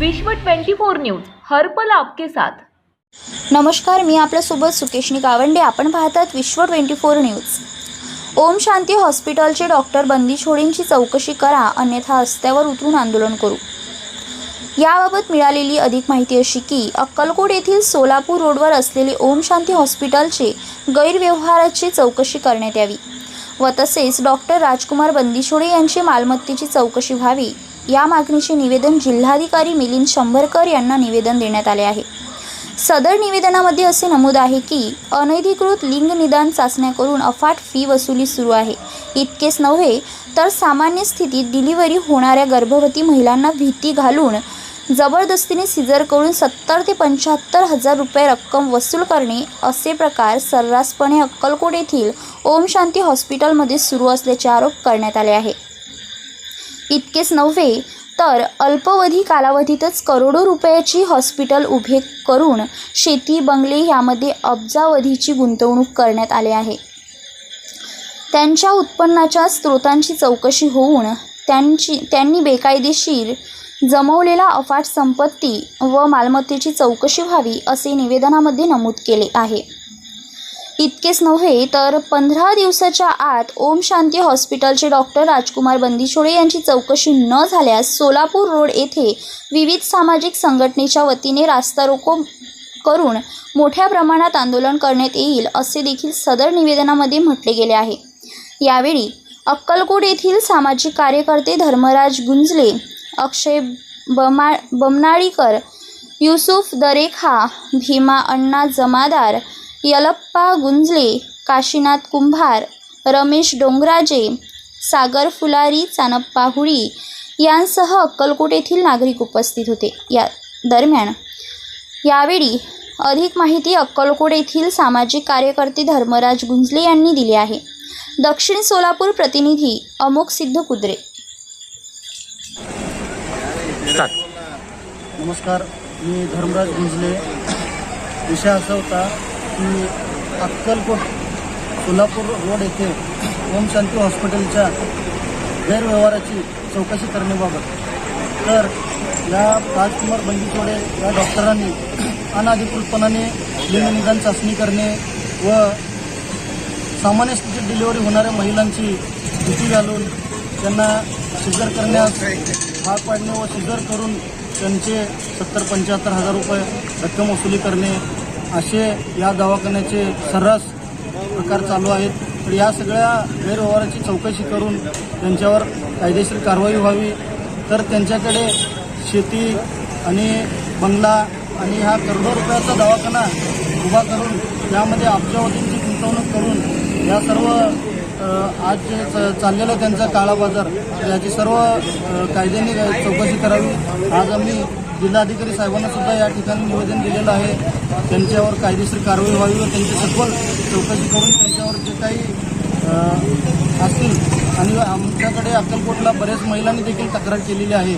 विश्व 24 न्यूज हर्पल आपके साथ. नमस्कार मी आपल्यासोबत सुकेशनी गावंडे. आपण पाहतात Vishwa twenty four news. Om Shanti हॉस्पिटलचे डॉक्टर बंदी छोडींची चौकशी करा अन्यथा रस्त्यावर उतरून आंदोलन करू. याबाबत मिळालेली अधिक माहिती अशी की अक्कलकोट येथील सोलापूर रोडवर असलेले ओम शांती हॉस्पिटलचे गैरव्यवहाराची चौकशी करण्यात यावी व तसेच डॉक्टर राजकुमार बंदिशोडे यांची मालमत्तेची चौकशी व्हावी या मागणीचे निवेदन जिल्हाधिकारी मिलिंद शंभरकर यांना निवेदन देण्यात आले आहे. सदर निवेदनामध्ये असे नमूद आहे की अनधिकृत लिंग निदान चाचण्या करून अफाट फी वसुली सुरू आहे. इतकेच नव्हे तर सामान्य स्थितीत डिलिव्हरी होणाऱ्या गर्भवती महिलांना भीती घालून जबरदस्तीने सिजर करून सत्तर ते पंच्याहत्तर हजार रुपये रक्कम वसूल करणे असे प्रकार सर्रासपणे अक्कलकोट येथील ओम शांती हॉस्पिटलमध्ये सुरू असल्याचे आरोप करण्यात आले आहे. इतकेच नव्हे तर अल्पवधी कालावधीतच करोडो रुपयाची हॉस्पिटल उभे करून शेती बंगले यामध्ये अब्जावधीची गुंतवणूक करण्यात आले आहे. त्यांच्या उत्पन्नाच्या स्रोतांची चौकशी होऊन त्यांची त्यांनी बेकायदेशीर जमवलेला अफाट संपत्ती व मालमत्तेची चौकशी व्हावी असे निवेदनामध्ये नमूद केले आहे. इतकेच नव्हे तर पंधरा दिवसाच्या आत ओम शांती हॉस्पिटलचे डॉक्टर राजकुमार बंदिशोळे यांची चौकशी न झाल्यास सोलापूर रोड येथे विविध सामाजिक संघटनेच्या वतीने रास्ता रोको करून मोठ्या प्रमाणात आंदोलन करण्यात येईल असे देखील सदर निवेदनामध्ये म्हटले गेले आहे. यावेळी अक्कलकोट येथील सामाजिक कार्यकर्ते धर्मराज गुंजले अक्षय बमा बमनाळीकर युसुफ दरेखा भीमा अण्णा जमादार यलप्पा गुंजले काशीनाथ कुंभार रमेश डोंगराजे सागर फुलारी चानप्पा हुळी यांसह अक्कलकोट येथील नागरिक उपस्थित होते. या दरम्यान यावेळी अधिक माहिती अक्कलकोट येथील सामाजिक कार्यकर्ते धर्मराज गुंजले यांनी दिली आहे. दक्षिण सोलापूर प्रतिनिधी अमोक सिद्ध कुद्रे नमस्कार. मी धर्मराज गुंजले. विषय असा होता की अक्कलकोट सोलापूर रोड येथे ओम शांती हॉस्पिटलच्या गैरव्यवहाराची चौकशी करण्याबाबत. तर या राजकुमार बंदीतोडे या डॉक्टरांनी अनाधिकृतपणाने लिंगनिदान चाचणी करणे व सामान्य स्थितीत डिलिव्हरी होणाऱ्या महिलांची भीती घालून त्यांना सिजर करण्यास भाग पाडणे व सिजर करून त्यांचे सत्तर पंच्याहत्तर हजार रुपये रक्कम वसुली करणे असे या दवाखान्याचे सर्रास प्रकार चालू आहेत. तर या सगळ्या गैरव्यवहाराची चौकशी करून त्यांच्यावर कायदेशीर कारवाई व्हावी. तर त्यांच्याकडे शेती आणि बंगला आणि हा करोडो रुपयाचा दवाखाना उभा करून त्यामध्ये अब्जावधींची गुंतवणूक करून या सर्व आज जे च- चाललेला त्यांचा काळा बाजार याची सर्व कायद्याने चौकशी करावी. आज आम्ही जिल्हाधिकारी साहेबांना सुद्धा या ठिकाणी निवेदन दिलेलं आहे. त्यांच्यावर कायदेशीर कारवाई व्हावी व त्यांची सखोल चौकशी करून त्यांच्यावर जे काही असतील आणि आमच्याकडे अक्कलकोटला बऱ्याच महिलांनी देखील तक्रार केलेली आहे.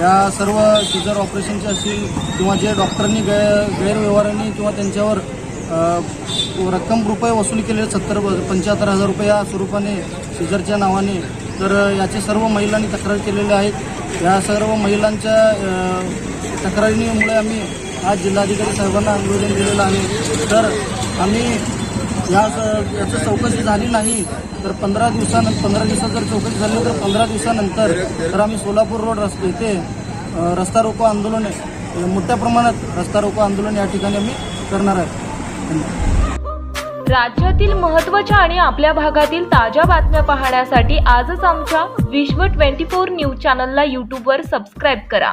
या सर्व सिजर ऑपरेशनचे असतील किंवा जे डॉक्टरांनी गै गैरव्यवहारांनी किंवा त्यांच्यावर रक्कम रुपये वसूल केलेले सत्तर पंच्याहत्तर हजार रुपये या स्वरूपाने सिजरच्या नावाने तर याचे सर्व महिलांनी तक्रार केलेल्या आहेत. या सर्व महिलांच्या तक्रारीमुळे आम्ही आज जिल्हाधिकारी साहेबांना निवेदन दिलेलं आहे. तर आम्ही या याची चौकशी झाली नाही तर पंधरा दिवसानंतर पंधरा दिवसात जर चौकशी झाली तर पंधरा दिवसानंतर तर आम्ही सोलापूर रोड रस्ते इथे रस्ता रोको आंदोलन मोठ्या प्रमाणात रस्ता रोको आंदोलन या ठिकाणी आम्ही करणार आहे राज्यातील महत्त्वाच्या आणि आपल्या भागातील ताज्या बातम्या पाहण्यासाठी आजच आमच्या विश्व 24 न्यूज चॅनलला यूट्यूबवर सबस्क्राईब करा.